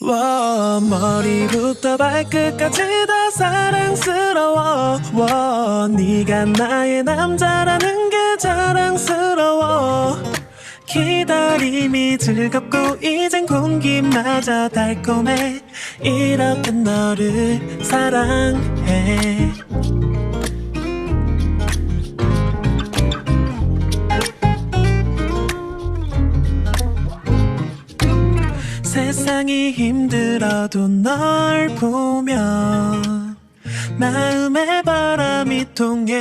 와 머리부터 발끝까지 다 사랑스러워. 와 네가 나의 남자라는 게 자랑스러워. 기다림이 즐겁고 이젠 공기마저 달콤해. 이렇게 너를 사랑해 세상이 힘들어도 널 보면 마음에 바람이 통해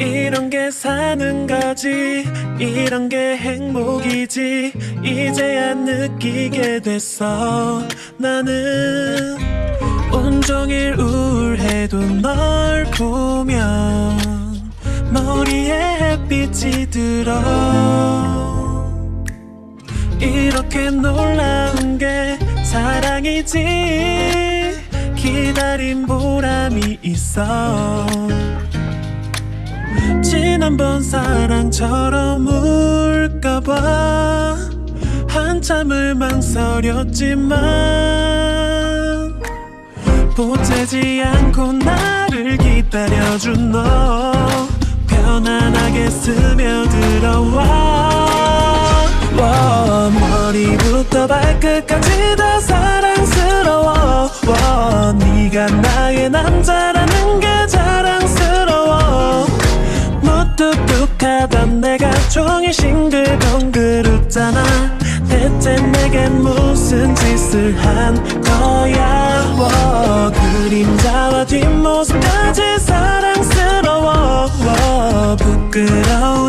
이런 게 사는 거지 이런 게 행복이지 이제야 느끼게 됐어. 나는 온종일 우울해도 널 보면 머리에 햇빛이 들어 이렇게 놀라운 게 사랑이지. 기다린 보람이 있어. 지난번 사랑처럼 울까봐 한참을 망설였지만 보채지 않고 나를 기다려준 너. 편안하게 스며들어와 발끝까지 다 사랑스러워. 와, 네가 나의 남자라는 게 자랑스러워. 무뚝뚝하던 내가 종일 싱글벙글 웃잖아. 대체 내겐 무슨 짓을 한 거야? 와, 그림자와 뒷모습까지 사랑스러워. 와, 부끄러운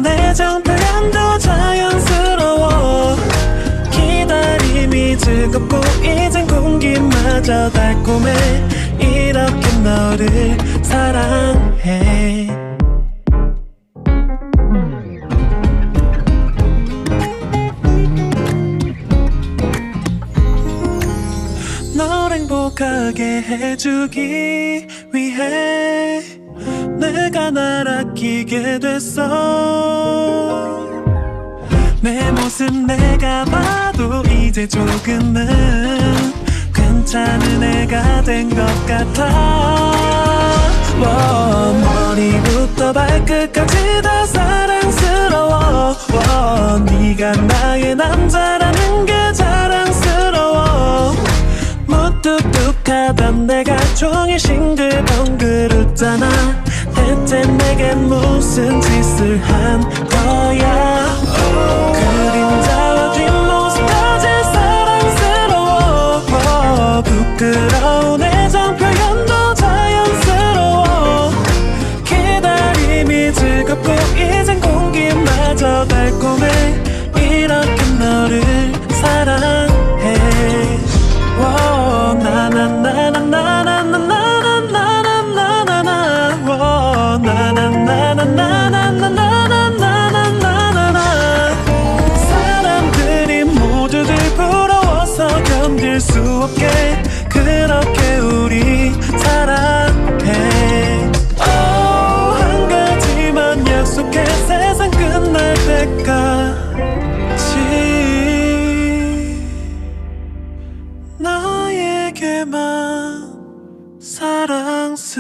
달콤해 이렇게 너를 사랑해. 널 행복하게 해주기 위해 내가 날 아끼게 됐어. 내 모습 내가 봐도 이제 조금은 괜찮은 애가 된 것 같아. 와, 머리부터 발끝까지 다 사랑스러워. 와, 네가 나의 남자라는 게 자랑스러워. 무뚝뚝하던 내가 종일 싱글벙글 웃잖아. 대체 내겐 무슨 짓을 한 잠들 수 없게 그렇게 우리 사랑해. oh, 한 가지만 약속해 세상 끝날 때까지. 나에게만 사랑스럽길.